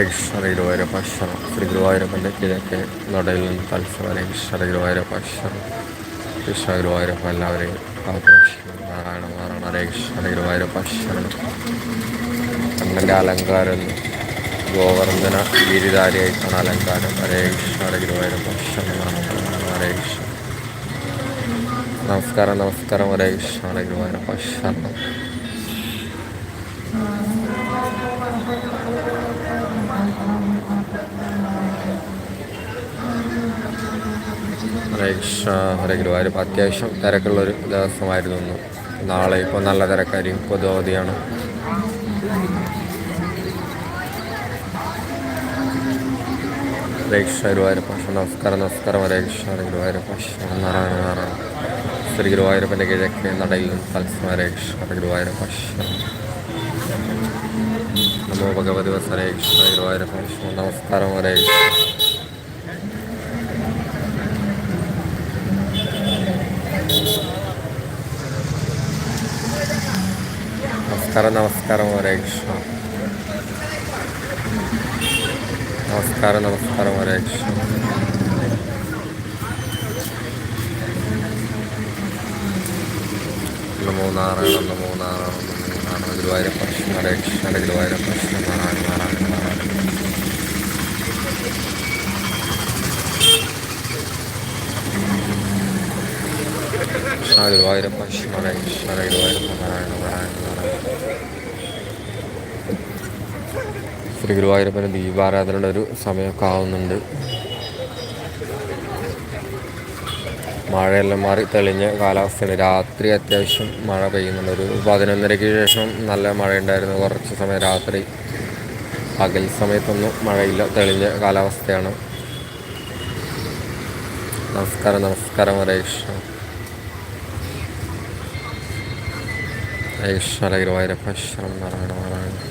രക്ഷണ ഗുരുവായൂരപ്പ ശരണം ശ്രീ ഗുരുവായൂരപ്പന്റെ കിഴക്ക് നടയിൽ നിന്ന് തത്സവ രക്ഷണ ഗുരുവായൂരപ്പ ശരണം കൃഷ്ണ ഗുരുവായൂരപ്പ ആഘോഷിക്കുന്നു നാരായണ നാരായണ രക്ഷണ ഗുരുവായൂരപ്പ ശരണം കണ്ണന്റെ അലങ്കാരം ഗോവർദ്ധന ഗിരിധാരിയായിട്ടാണ് അലങ്കാരം ഹരേ കൃഷ്ണ ഹരേ ഗുരുവായൂരപ്പ ശരണം നാരായണ ഹരേ കൃഷ്ണ നമസ്കാരം നമസ്കാരം ഹരേ കൃഷ്ണ ഹരേ ഗുരുവായൂരപ്പ ശരണം ഹരേ കൃഷ്ണ ഹരേ ഗുരുവായൂർ അത്യാവശ്യം തിരക്കുള്ളൊരു ദിവസമായിരുന്നു ഇന്ന്. നാളെ ഇപ്പോൾ നല്ല തിരക്കായിരിക്കും. പൊതു അവധിയാണ് ഹരേ കൃഷ്ണ ഗുരുവായൂർ പക്ഷ നമസ്കാരം നമസ്കാരം. ഹരേ കൃഷ്ണ ഹരേ നാരായണ നാരായണ ശ്രീ ഗുരുവായൂരപ്പന്റെ കിഴക്ക് നടയിൽ തത്സമ ഹരേ കൃഷ്ണ ഹരേ നമോ ഭഗവതി വസ് ഹരേ കൃഷ്ണ ഗുരുവായൂർ പക്ഷ നമസ്കാരം ഹരേ കൃഷ്ണ നമസ്കാരം നമസ്കാരം ഹരേ കൃഷ്ണ നമസ്കാരം നമസ്കാരം ഹരേ കൃഷ്ണ നമോ നാരായണ നമോ നാരായണ നമോ നാരായണ ഗുരുവായൂരപ്പ കൃഷ്ണ ഹരേ കൃഷ്ണ ഗുരുവായൂരപ്പ കൃഷ്ണ നാരായണ നാരായണ നാരായണ കൃഷ്ണ ഗുരുവായൂരപ്പ കൃഷ്ണ ഹരേ കൃഷ്ണ ഗുരുവായൂരപ്പ നാരായണ നാരായണ നാരായണ ശ്രീ ഗുരുവായൂരപ്പന് ദീപാരാധനയുടെ ഒരു സമയമൊക്കെ ആവുന്നുണ്ട്. മഴയെല്ലാം മാറി തെളിഞ്ഞ കാലാവസ്ഥയാണ്. രാത്രി അത്യാവശ്യം മഴ പെയ്യുന്നുണ്ട്. ഒരു പതിനൊന്നരയ്ക്ക് ശേഷം നല്ല മഴയുണ്ടായിരുന്നു. കുറച്ച് സമയം രാത്രി പകൽ സമയത്തൊന്നും മഴയില്ല തെളിഞ്ഞ കാലാവസ്ഥയാണ്. നമസ്കാരം നമസ്കാരം. ഹരേഷ് ഹരേഷ് ഹരേ കൃഷ്ണ. ഗുരുവായൂരപ്പ. ശരണം നാരായണ നാരായണ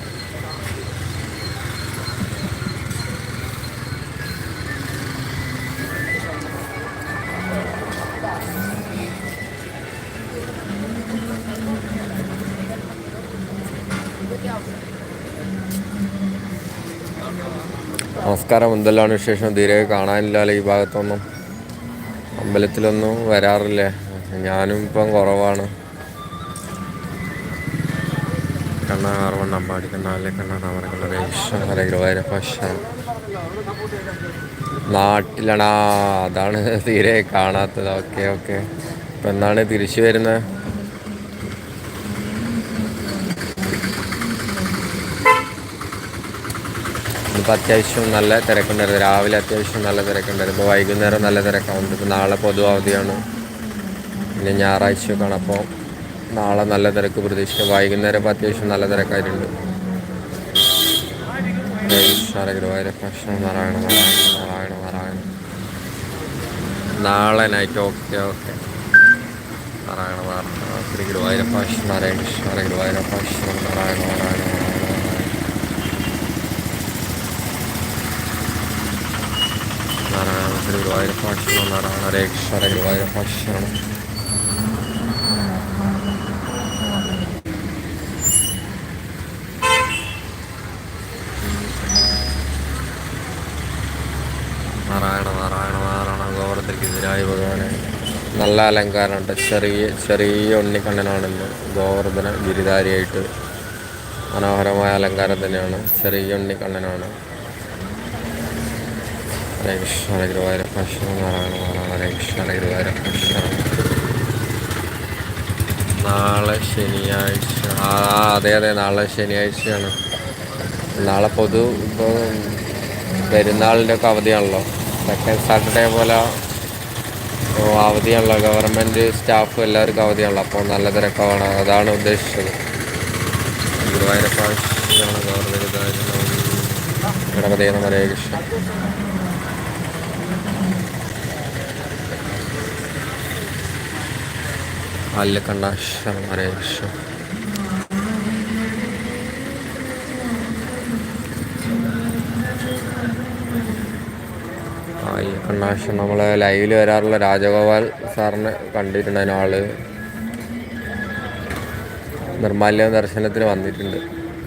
നമസ്കാരം എന്തെല്ലാം വിശേഷം? തീരെ കാണാനില്ലല്ലോ ഈ ഭാഗത്തൊന്നും. അമ്പലത്തിലൊന്നും വരാറില്ലേ? ഞാനും ഇപ്പം കുറവാണ്. കണ്ണ ആറുവണ്ണ അമ്പാടി കണ്ണാലെ കണ്ണ താമരക്കണ്ണ രേഷ്ണ ഗുരുവായൂരപ്പ അതാണ് തീരെ കാണാത്തത്. Okay okay. ഇപ്പം എന്നാണ് തിരിച്ചു വരുന്നത്? ഇപ്പം അത്യാവശ്യം നല്ല തിരക്കുണ്ടായിരുന്നു. രാവിലെ അത്യാവശ്യം നല്ല തിരക്കുണ്ടായിരുന്നു. ഇപ്പോൾ വൈകുന്നേരം നല്ല തിരക്കാവുന്നുണ്ട്. ഇപ്പോൾ നാളെ പൊതു അവധിയാണ്. പിന്നെ ഞായറാഴ്ചയൊക്കെയാണ്. അപ്പോൾ നാളെ നല്ല തിരക്ക് പ്രതീക്ഷിക്കാം. വൈകുന്നേരം ഇപ്പോൾ അത്യാവശ്യം നല്ല തിരക്കായിട്ടുണ്ട്. ഗുരുവായൂരപ്പ നാരായണ നാരായണ നാരായണ നാരായണ നാളെ night okay okay Narayana Narayana Shri Guruvayurappa Narayana Krishna Guruvayurappa Narayana Narayana Narayana Narayana Shri Guruvayurappa Narayana Hare Krishna Guruvayurappa ശരണം നാരായണ നാരായണ നാരായണ ഗോവർദ്ധനെതിരായ ഭഗവാനെ. നല്ല അലങ്കാരമുണ്ട്. ചെറിയ ചെറിയ ഉണ്ണിക്കണ്ണനാണെന്ന് ഗോവർദ്ധന ഗിരിധാരിയായിട്ട് മനോഹരമായ അലങ്കാരം തന്നെയാണ്. ചെറിയ ഉണ്ണിക്കണ്ണനാണ് ഹരേ കൃഷ്ണ ഹരേ ഗുരുവായൂരപ്പ ശരണം നാരായണ നാരായണ ഹരേ കൃഷ്ണ ഹരേ ഗുരുവായൂരപ്പ നാളെ ശനിയാഴ്ച. ആ അതെ അതെ. നാളെ ശനിയാഴ്ചയാണ്. നാളെ പൊതു ഇപ്പോൾ പെരുന്നാളിന്റെ ഒക്കെ അവധിയാണല്ലോ. സെക്കൻഡ് സാറ്റർഡേ പോലെ അവധിയാണല്ലോ. ഗവൺമെന്റ് സ്റ്റാഫ് എല്ലാവർക്കും അവധിയാണല്ലോ. അപ്പോൾ നല്ല തിരക്കാണ് അതാണ് ഉദ്ദേശിച്ചത്. ഗുരുവായൂരപ്പ ഗവൺമെന്റ് ഗണപതി ഹരേ കൃഷ്ണ ഈ കണ്ണാശം നമ്മൾ ലൈവിൽ വരാറുള്ള രാജഗോപാൽ സാറിനെ കണ്ടിട്ടുണ്ട് ആൾ നിർമാല്യ ദർശനത്തിന് വന്നിട്ടുണ്ട്.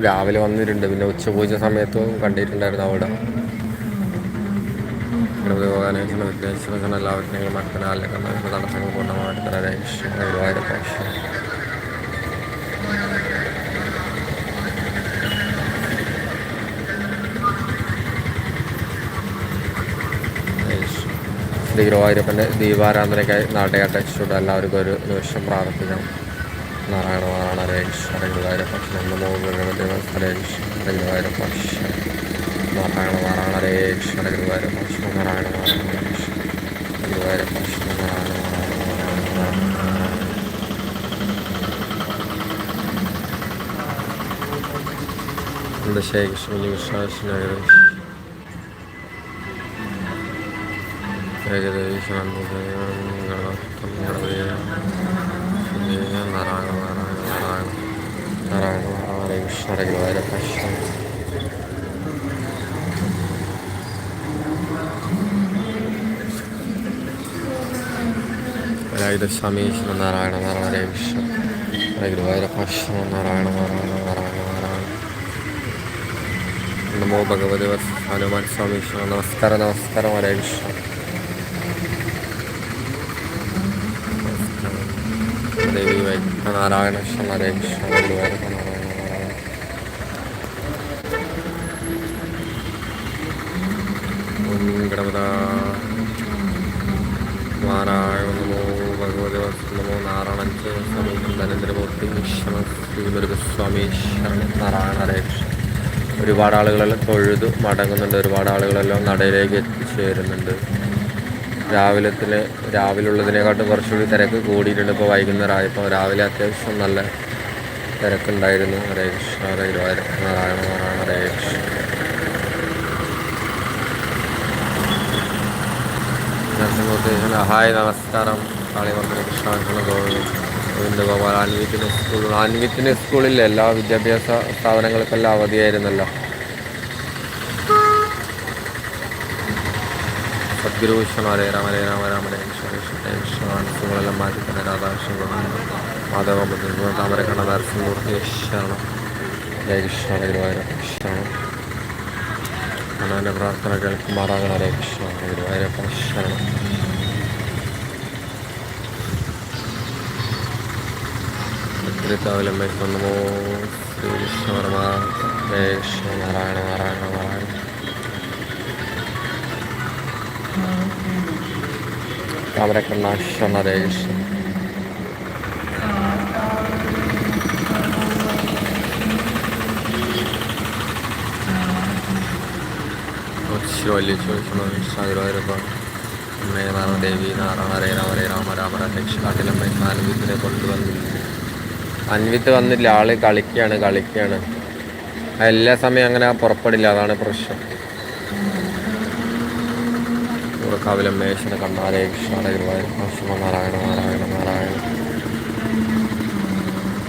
രാവിലെ വന്നിട്ടുണ്ട്. പിന്നെ ഉച്ചപൂജ സമയത്തും കണ്ടിട്ടുണ്ടായിരുന്നു അവിടെ. ശ്രീ ഗുരുവായൂരപ്പന്റെ ദീപാരാധനയ്ക്കായി നാട്ടുകാട്ടെ ചൂട് എല്ലാവർക്കും ഒരു നിമിഷം പ്രാർത്ഥിക്കണം. നാരായണ നാരായണ രേഷ് കൃഷ്ണ ഗുരുവായൂരപ്പ നമോ ഭഗവതി ഹരേ കൃഷ്ണ ഗുരുവായൂരപ്പ നാരായണ നാരായണ ഹരേ കൃഷ്ണ ഗുരുവായൂരപ്പ നാരായണ നാരായണ ഹരേ കൃഷ്ണ ഗുരുവായൂരപ്പ നാരായണ നാരായണ നാരായണ ശ്രീ കൃഷ്ണ കൃഷ്ണ ഏകദേശം ഗണപതി നാരായണ നാരായണ നാരായണ നാരായണ ഹരേ കൃഷ്ണ ഹരേ ഗുരുവായൂരപ്പ വേലായുധ സ്വാമി നാരായണ നാരായണ ഹരേ കൃഷ്ണ ഹരേ ഗുരുവായൂരപ്പ നാരായണ നാരായണ നാരായണ നാരായണ. നമോ ഭഗവതി ഹനുമാൻ സ്വാമി നമസ്കാരം നമസ്കാരം ഹരേ കൃഷ്ണ. ദേവി നാരായണ കൃഷ്ണ ഹരേ കൃഷ്ണ ഗുരുവായൂരപ്പ നാരായണ നാരായണ. ഓം ഗണപത നാരായണ നമോ ഭഗവതി നമോ നാരായണ സ്വാമി നരേന്ദ്രമൂർത്തി ഈശ്വര ശ്രീമുരുകസ്വാമി ശരണം നാരായണ ഹരേ കൃഷ്ണ ഒരുപാട് ആളുകളെല്ലാം തൊഴുതു മടങ്ങുന്നുണ്ട്. ഒരുപാട് ആളുകളെല്ലാം നടയിലേക്ക് എത്തിച്ചേരുന്നുണ്ട്. രാവിലത്തിന് രാവിലുള്ളതിനെക്കാട്ടും കുറച്ചുകൂടി തിരക്ക് കൂടിയിട്ടുണ്ട് ഇപ്പോൾ വൈകുന്നേരം ആയപ്പോൾ രാവിലെ അത്യാവശ്യം നല്ല തിരക്കുണ്ടായിരുന്നു. ഹരേ കൃഷ്ണ ഹരേ ഗുരുവായൂർ നാരായണ നാരായണ ഹരേ കൃഷ്ണ ഹായ് നമസ്കാരം. കാളിമന്ദിര കൃഷ്ണ ഗോവിന്ദ ഗോപാൽ ആൻവിത്തിന് സ്കൂൾ ആൻവിത്തിന് സ്കൂളിൽ എല്ലാ വിദ്യാഭ്യാസ സ്ഥാപനങ്ങൾക്കെല്ലാം അവധിയായിരുന്നല്ലോ സദ്ഗുരു വിഷ്ണു ഹരേ രാമ ഹരേ രാമ രാമ ഹരേ കൃഷ്ണ കൃഷ്ണ കൃഷ്ണ മനസ്സുകളെല്ലാം മാറ്റി തന്നെ രാധാകൃഷ്ണൻ മാധവ ബുദ്ധ താമരക്കണ്ണ നരസിംഹമൂർത്തി കൃഷ്ണ ഹരേ കൃഷ്ണ ഗുരുവായൂർ കൃഷ്ണ അണ്ണാന്റെ പ്രാർത്ഥന കേൾക്കുമാറാകണ ഹരേ കൃഷ്ണ ഗുരുവായൂരപ്പ ശരണം ത്രിതാവിലമ്മ നമോ ശ്രീ കൃഷ്ണവർമ്മ ഹരേ കൃഷ്ണ നാരായണ നാരായണ നാരായണ താമരക്കണ്ണ ശരണ ഹരേ കൃഷ്ണ ശിവല്ലി ചോദിക്കണം കൃഷ്ണഗുരുവായൂരപ്പ അമ്മേ നാരായണ ദേവി നാരായണ ഹരേ രാമ ഹരേ രാമ രാമ രക്ഷകാട്ടിലമ്മ അൻവിത്തിനെ കൊണ്ടുവന്നു അൻവിത്ത് വന്നില്ല ആൾ കളിക്കുകയാണ് കളിക്കുകയാണ് എല്ലാ സമയം അങ്ങനെ പുറപ്പെടില്ല അതാണ് പ്രശ്നം. കാവിലമ്മേശ്വര കണ്ണാരേ കൃഷ്ണ ഗുരുവായൂർ നാരായണ നാരായണ നാരായണ.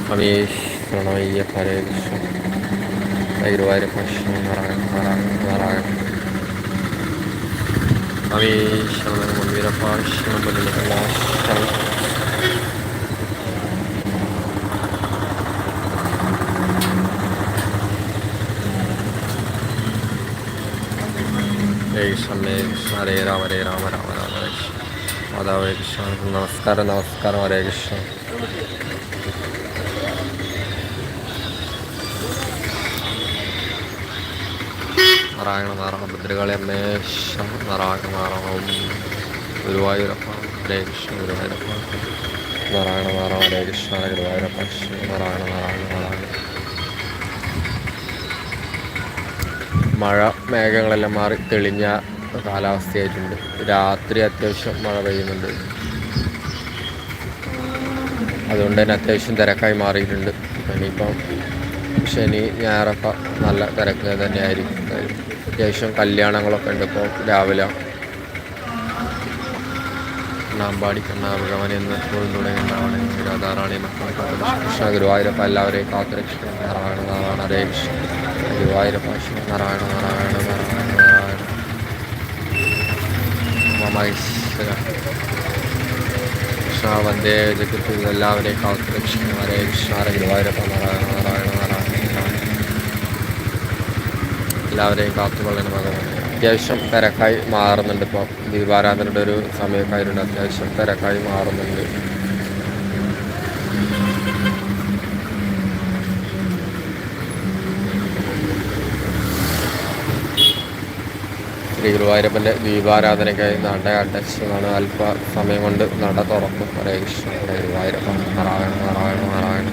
സമീശ്വരണയ്യ ഹരേ കൃഷ്ണ. ഗുരുവായൂർ കൃഷ്ണ നാരായണ നാരായണ നാരായണ. സമീശ്വരണ മന്ദിരപാശ്വരം ഹരേ കൃഷ്ണ ഹരേ കൃഷ്ണ ഹരേ രാമ ഹരേ രാമ രാമ രാമ ഹരേ കൃഷ്ണ മാതാവ് കൃഷ്ണ നമസ്കാരം നമസ്കാരം ഹരേ കൃഷ്ണ നാരായണ നാരായണ ഭദ്രകാളി അമ്മേശ നാരായണ നാരായണ ഓം ഗുരുവായൂരപ്പ ഹരേ കൃഷ്ണ ഗുരുവായൂരപ്പ നാരായണ നാരായണ ഹരേ കൃഷ്ണ ഗുരുവായൂരപ്പ നാരായണ നാരായണ നാരായണ മഴ മേഘങ്ങളെല്ലാം മാറി തെളിഞ്ഞ കാലാവസ്ഥയായിട്ടുണ്ട്. രാത്രി അത്യാവശ്യം മഴ പെയ്യുന്നുണ്ട്. അതുകൊണ്ട് തന്നെ അത്യാവശ്യം തിരക്കായി മാറിയിട്ടുണ്ട്. ഇനിയിപ്പം ശനി ഞായറൊക്കെ നല്ല തിരക്ക് തന്നെയായിരിക്കും. അത്യാവശ്യം കല്യാണങ്ങളൊക്കെ ഉണ്ട് ഇപ്പോൾ രാവിലെ. നാമ്പാടി കണ്ണാഭഗവൻ എന്ന എപ്പോഴും തുടങ്ങുന്നതാണ്. രാധാറാണി മക്കളെ കൃഷ്ണ ഗുരുവായൂരപ്പ എല്ലാവരെയും കാത്തുരക്ഷിക്കണം. നാരായണ നാരായണ ഹരേ കൃഷ്ണ ഗുരുവായൂരപ്പ നാരായണ നാരായണ നാരായണ നാരായണ. മമൈശ്വര കൃഷ്ണ വന്ദേ ജഗത്ത്. എല്ലാവരെയും കൃഷ്ണ ഹരേ ഗുരുവായൂരപ്പ നാരായണ നാരായണ നാരായണ എല്ലാവരെയും കാത്തുകൊള്ളണം ഭഗവാൻ. അത്യാവശ്യം തിരക്കായി മാറുന്നുണ്ട് ഇപ്പോൾ ദീപാരാധനയുടെ ഒരു സമയമൊക്കെ ആയതുകൊണ്ട് അത്യാവശ്യം തിരക്കായി മാറുന്നുണ്ട്. ശ്രീ ഗുരുവായൂരപ്പന്റെ ദീപാരാധനയ്ക്കായി നട അടച്ചതാണ് അല്പ സമയം കൊണ്ട് നട തുറക്കും ഹരേ കൃഷ്ണ ഹരേ ഗുരുവായൂരപ്പൻ നാരായണ നാരായണ നാരായണ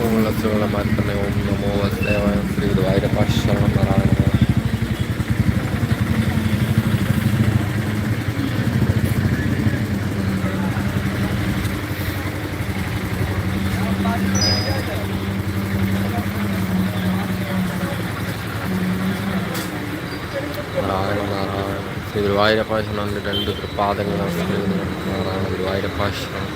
ഓം നമോ വസുദേവായ ശ്രീ ഗുരുവായൂരപ്പ ശരണം നാരായണ നാരായണ ശ്രീ ഗുരുവായൂരപ്പ ശരണം രണ്ട് തൃപ്പാദങ്ങളാണ് ശ്രീ നാരായണ ഗുരുവായൂരപ്പ ശരണം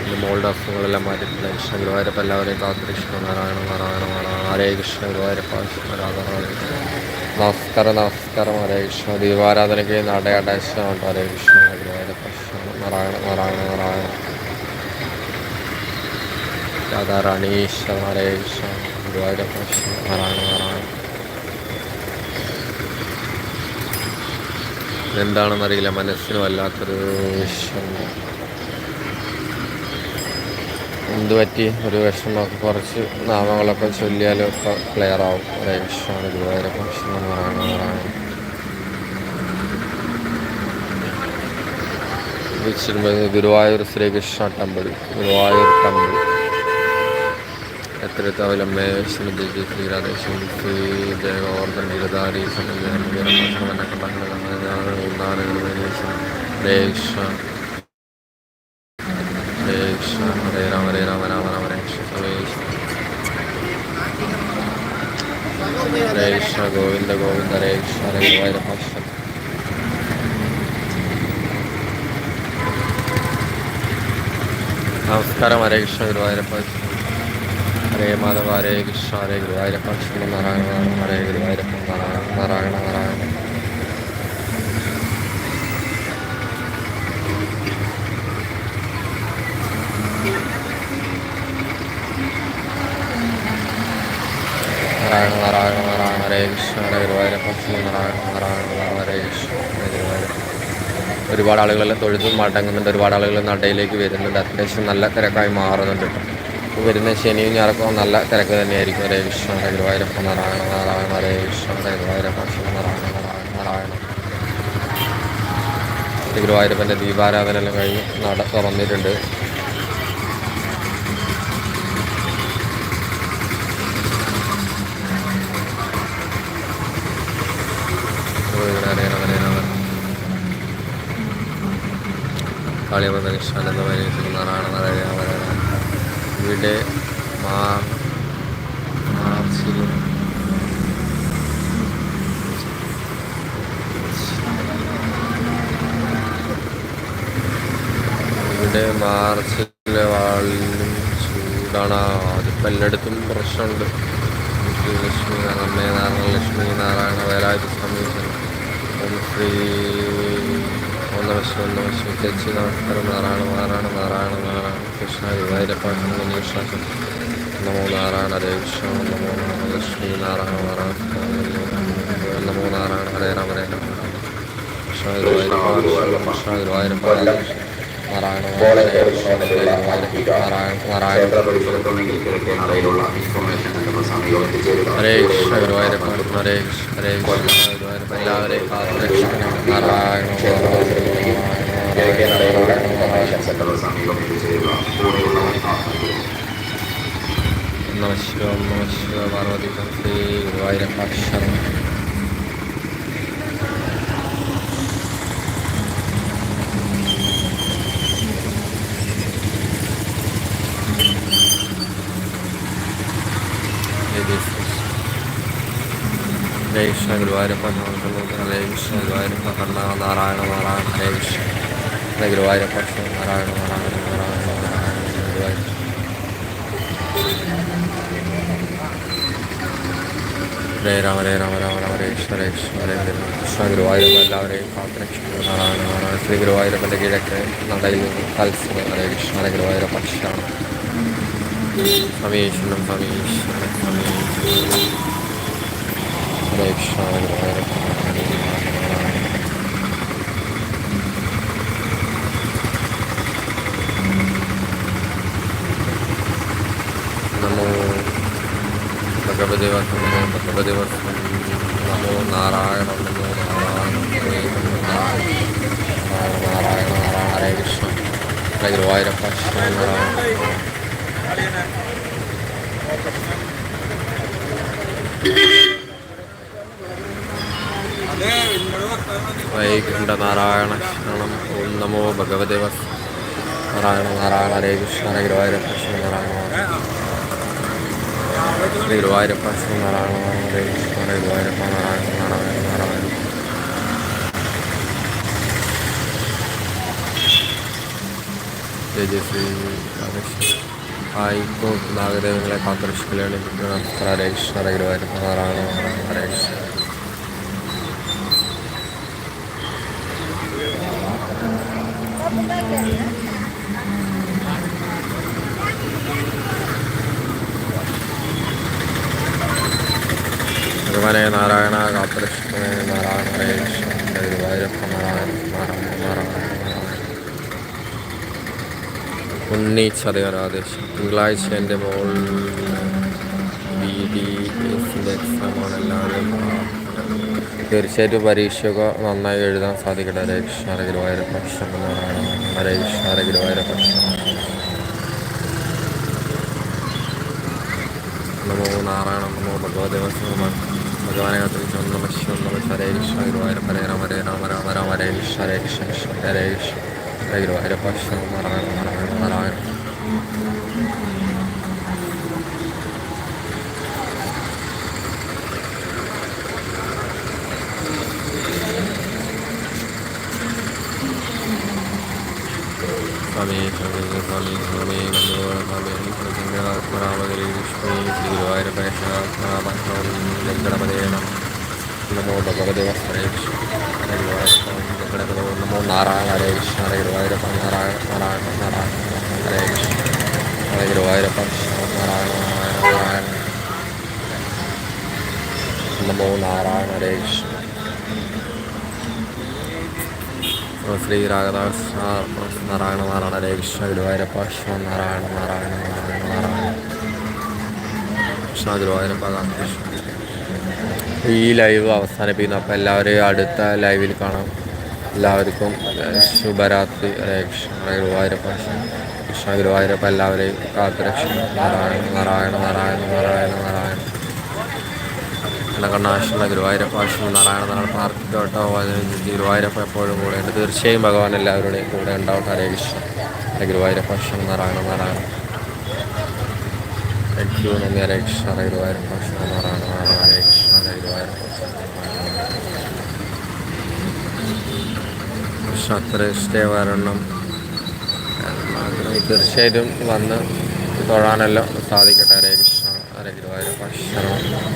എന്റെ മോളുടെ അസുഖങ്ങളെല്ലാം മാറ്റിയിട്ടില്ല കൃഷ്ണ ഗുരുവായൂരപ്പ എല്ലാവരെയും കാത്തുകൃഷ്ണ നാരായണ നാരായണ നാരായണ ഹരേ കൃഷ്ണ ഗുരുവായൂരപ്പ കൃഷ്ണ നമസ്കാര നമസ്കാരം ഹരേ കൃഷ്ണ ദീപാരാധനയ്ക്ക് നടയടേശമുണ്ട് ഹരേ കൃഷ്ണ ഗുരുവായൂരപ്പ നാരായണ നാരായണ നാരായണ രാധാറാണി ഹരേ കൃഷ്ണ ഗുരുവായൂരപ്പ നാരായണ നാരായണ എന്താണെന്നറിയില്ല മനസ്സിന് വല്ലാത്തൊരു വിഷമം. എന്ത് പറ്റി? ഒരു വിഷമമൊക്കെ കുറച്ച് നാമങ്ങളൊക്കെ ചൊല്ലിയാലും ഒക്കെ ക്ലിയർ ആവും. ഒരേ വിഷമാണ് ഗുരുവായൂരപ്പ ഭക്ഷണം എന്ന് പറയുന്നവരാണ് ഗുരുവായൂർ ശ്രീകൃഷ്ണ ടെമ്പിൾ. ഗുരുവായൂർ ടെമ്പിൾ. എത്ര തവലമ്മേ വിഷ്ണുദേജി ശ്രീരാധേശ്വരി ശ്രീ ജയഗോവർദ്ധൻ ഗിരിധാരി ഹരേ രാമ ഗോവിന്ദ ഗോവിന്ദ ഹരേ നമസ്കാരം. ഹരേ കൃഷ്ണ ഗുരുവായൂരപ്പ. ഹരേ മാധവ ഹരേ കൃഷ്ണ ഹരേ ഗുരുവായൂരപ്പ കൃഷ്ണ നാരായണ ഹരേ ഗുരുവായൂരപ്പ നാരായണ നാരായണ നാരായണ നാരായണ നാരായണ നാരായണ ഹരേ കൃഷ്ണ ഹരേ ഗുരുവായൂരപ്പ കൃഷ്ണ നാരായണ നാരായണ ഹരേ കൃഷ്ണ ഹരേ ഗുരുവായൂരപ്പ ഒരുപാട് ആളുകളെല്ലാം തൊഴുതും മടങ്ങുന്നുണ്ട് ഒരുപാട് ആളുകൾ നടയിലേക്ക് വരുന്നുണ്ട് അത്യാവശ്യം നല്ല തിരക്കായി മാറുന്നുണ്ട് കേട്ടോ വരുന്ന ശനിയും ഞായറൊക്കെ നല്ല തിരക്ക് തന്നെയായിരിക്കും. ഹരേ വിശ്വം ഗുരുവായൂരപ്പ നാരായണ നാരായണ ഹരേ വിശ്വം ഗുരുവായൂരപ്പ നാരായണ നാരായണ നാരായണ. ഗുരുവായൂരപ്പന്റെ ദീപാരാധനയെല്ലാം കഴിഞ്ഞ് നട തുറന്നിട്ടുണ്ട്. കാളിയമ്മ നാരായണ നാരായണ ഇവിടെ മാർച്ചിലും ഇവിടെ മാർച്ചിലെ വാളിലും ചൂടാണ്. അതിപ്പോൾ എല്ലായിടത്തും പ്രശ്നമുണ്ട്. ലക്ഷ്മി നാരായണ ലക്ഷ്മി നാരായണ വേലായുധ സ്വാമി ശ്രീ നമ ശിവ നമ ശിവ ചേച്ചി നമസ്കാരം നാരായണ നാരായണ നാരായണ നാരായണ കൃഷ്ണ ഗുരുവായൂരപ്പ കൃഷ്ണ നമോ നാരായണ ഹരേ കൃഷ്ണ നമോ നാരായണ ലക്ഷ്മി നാരായണ നാരായണ നമോ നാരായണ ഹരേ രാമ ഹരേ രാമ. കൃഷ്ണ ഗുരുവായൂരപ്പ കൃഷ്ണ ഗുരുവായൂരപ്പ നാരായണ നാരായണ ഹരേ കൃഷ്ണ ഗുരുവായൂരപ്പ ഹരേ കൃഷ്ണ ഹരേ കൃഷ്ണ. ഗുരുവായൂരപ്പ എല്ലാവരെയും കാത്തുരക്ഷിക്കണം. നാരായണ കിഴക്കേ നടയിലുള്ള ഇൻഫർമേഷൻ സെന്റർ സമീപം എത്തിച്ചേരുക കൂടെയുള്ളവർ ആത്മീയം നമ ശിവ നമ ശിവ പാർവതി ശ്രീ ഗുരുവായൂരപ്പ ശരണം ഹരേ കൃഷ്ണ ഗുരുവായൂരപ്പ ഹരേ കൃഷ്ണ ഗുരുവായൂരപ്പ കണ്ണ നാരായണ നാരായണ ഹരേ കൃഷ്ണ ഗുരുവായൂരപ്പ നാരായണ നാരായണ നാരായണ നാരായണ ഗുരുവായൂർ ഹരേ രാമ ഹരേ രാമ രാമ രാമ ഹരേ കൃഷ്ണ ഹരേ കൃഷ്ണ ഹരേ ഹരേ കൃഷ്ണ ഗുരുവായൂരപ്പ എല്ലാവരെയും കാത്തുരക്ഷിക്കുന്നു നാരായണ നാരായണ ശ്രീ ഗുരുവായൂരപ്പന്റെ കിഴക്ക് നടയിൽ നിന്ന് തത്സമയം ഹരേ കൃഷ്ണ ഹരേ ഗുരുവായൂരപ്പ ശരണം സമീഷണം സമീഷണം ഹരേ കൃഷ്ണ ഗുരുവായൂരപ്പ ഹരേ നാരായണ നമോ ഭഗവതി വസം നമോ ഭഗവതി വസം നമോ നാരായണ നമോ നാരായണ ഹരേ നമോ നാരായണ നാരായണ നാരായണ ഹരേ കൃഷ്ണ ഹരേ ഗുരുവായൂരപ്പ ശ്രീനാരായണ വൈകുണ്ഠ നാരായണ ശരണം ഓം നമോ ഭഗവതി വസ് നാരായണ നാരായണ ഹരേ കൃഷ്ണ. ഗുരുവായൂരപ്പ ശ്രീനാരായണ ഗുരുവായൂരപ്പ ശ്രീനാരായണ ഹരേ കൃഷ്ണ. ഗുരുവായൂരപ്പ നാരായണ നാരായണ നാരായണ ജയ ജയ ശ്രീ ആയിക്കോ നാഗദേവങ്ങളെ കാത്തരക്ഷിക്കലാണ് ഹരേ കൃഷ്ണ. ഹരേ ഗുരുവായൂരപ്പ നാരായണ നാരായണ ഹരേ കൃഷ്ണ. ഭഗവാനെ നാരായണ കാത്തലക്ഷ്മണേ നാരായണ ഹരേ കൃഷ്ണ ഹരേ ഗുരുവായൂരപ്പ നാരായണ നാരായണ നാരായണ. നാരായണ ഉണ്ണി ചതയരാദേശം തിങ്കളാഴ്ച എന്റെ മോൾ ബി ഡി എസിന്റെ എക്സാമാണ് എല്ലാവരും തീർച്ചയായിട്ടും പരീക്ഷയൊക്കെ നന്നായി എഴുതാൻ സാധിക്കട്ടെ ഹരേ കൃഷ്ണ ഹരേ ഗുരുവായൂരപ്പ കൃഷ്ണ നാരായണ ഹരേ കൃഷ്ണ ഹരേ ഗുരുവായൂരപ്പ കൃഷ്ണ നമോ നാരായണ നമോ വസ്തുമാണ് ഭഗവാനെ കത്തിരിച്ച് നമ ശിവം നമ ഹരേ കൃഷ്ണ ഗുരുവായൂരപ്പ ഹരേ രാമ ഹരേ രാമ രാമ രാമ ഹരേ കൃഷ്ണ ഹരേ കൃഷ്ണ കൃഷ്ണ ഹരേ കൃഷ്ണ ഹരേ ഗുരുവായൂരപ്പ കൃഷ്ണ നാരായണ നാരായണ നാരായണ സ്വാമി സ്വാമി സ്വാമി സ്വാമി നന്ദോള സ്വാമി രാമഗിരി വിഷ്ണു ശ്രീ ഗുരുവായൂരപ്പേശ്വരപദേ നമോ ഭഗവതി ഹരേ നമോ നാരായണ കൃഷ്ണ ഹരേ ഗുരുവായൂരപ്പ നാരായണ നാരായണ നാരായണ ഹരേ കൃഷ്ണ നമോ നാരായണ ശ്രീ രാഗദാസ് നാരായണ നാരായണ ഹരേ കൃഷ്ണ ഗുരുവായൂരപ്പ കൃഷ്ണ നാരായണ നാരായണ നാരായണ നാരായണ കൃഷ്ണ ഗുരുവായൂരപ്പ ഈ ലൈവ് അവസാനിപ്പിക്കുന്നു. അപ്പോൾ എല്ലാവരെയും അടുത്ത ലൈവിൽ കാണാം. എല്ലാവർക്കും ശുഭരാത്രി. ഹരേ കൃഷ്ണ ഗുരുവായൂരപ്പ. കൃഷ്ണ കൃഷ്ണ ഗുരുവായൂരപ്പ എല്ലാവരെയും കാത്തുരക്ഷ നാരായണ നാരായണ നാരായണ നാരായണ നാരായണ. കണ്ണകണ്ണാശുള്ള ഗുരുവായൂരപ്പ അശ്വ നാരായണ നാരായണ പ്രാർത്ഥിക്കോട്ടോ ഗുരുവായൂരപ്പ എപ്പോഴും കൂടെ ഉണ്ട്. തീർച്ചയായും ഭഗവാൻ എല്ലാവരുടെയും കൂടെ ഉണ്ടാവട്ടെ. ഹരേ കൃഷ്ണ. ഹരേ ഗുരുവായൂരപ്പ. അശ്വ നാരായണ നാരായണ. ഹരേ കൃഷ്ണ. ഹരേ ഗുരുവായൂരപ്പ. അശ്വ നാരായണ നാരായണ. ഹരേ കൃഷ്ണ. ഹരേ ഗുരുവായൂരപ്പ. കൃഷ്ണ അത്ര വരണം തീർച്ചയായിട്ടും വന്ന് തൊഴാനെല്ലാം സാധിക്കട്ടെ. ഹരേ കൃഷ്ണ. ഹരേ ഗുരുവായൂരപ്പ.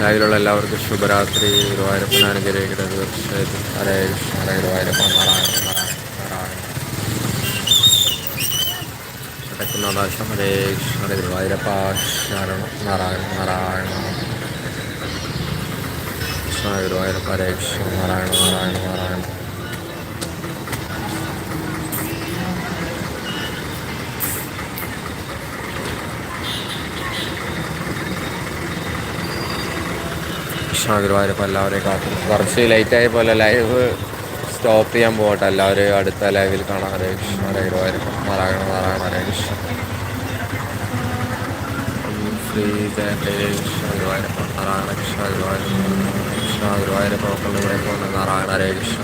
രാവിലുള്ള എല്ലാവർക്കും ശുഭരാത്രി. ഗുരുവായൂരപ്പൻ അനുഗ്രഹിക്കട്ടെ. തീർച്ചയായിട്ടും. ഹരേ കൃഷ്ണ. ഹരേ ഗുരുവായൂരപ്പ. നാരായണ. കിടക്കുന്നദാശം ഹരേ കൃഷ്ണ. ഹരേ ഗുരുവായൂരപ്പ. നാരായണ. നാരായണ. കൃഷ്ണ. ഗുരുവായൂരപ്പ. ഹരേ കൃഷ്ണ. നാരായണ. നാരായണ. നാരായണ. കൃഷ്ണ ഇപ്പോൾ എല്ലാവരെയും കാത്തു കുറച്ച് ലേറ്റായ പോലെ ലൈവ് സ്റ്റോപ്പ് ചെയ്യാൻ പോകട്ടെ. എല്ലാവരും അടുത്ത ലൈവിൽ കാണാം. ഹരേ കൃഷ്ണ ഹരേ ഗുരുവായൂരപ്പ നാരായണ നാരായണ ഹരേ കൃഷ്ണ. ശ്രീ ജയ നാരായണ കൃഷ്ണ ഗുരുവായൂരപ്പ കൃഷ്ണ ഗുരുവായൂരപ്പ നാരായണ ഹരേ കൃഷ്ണ.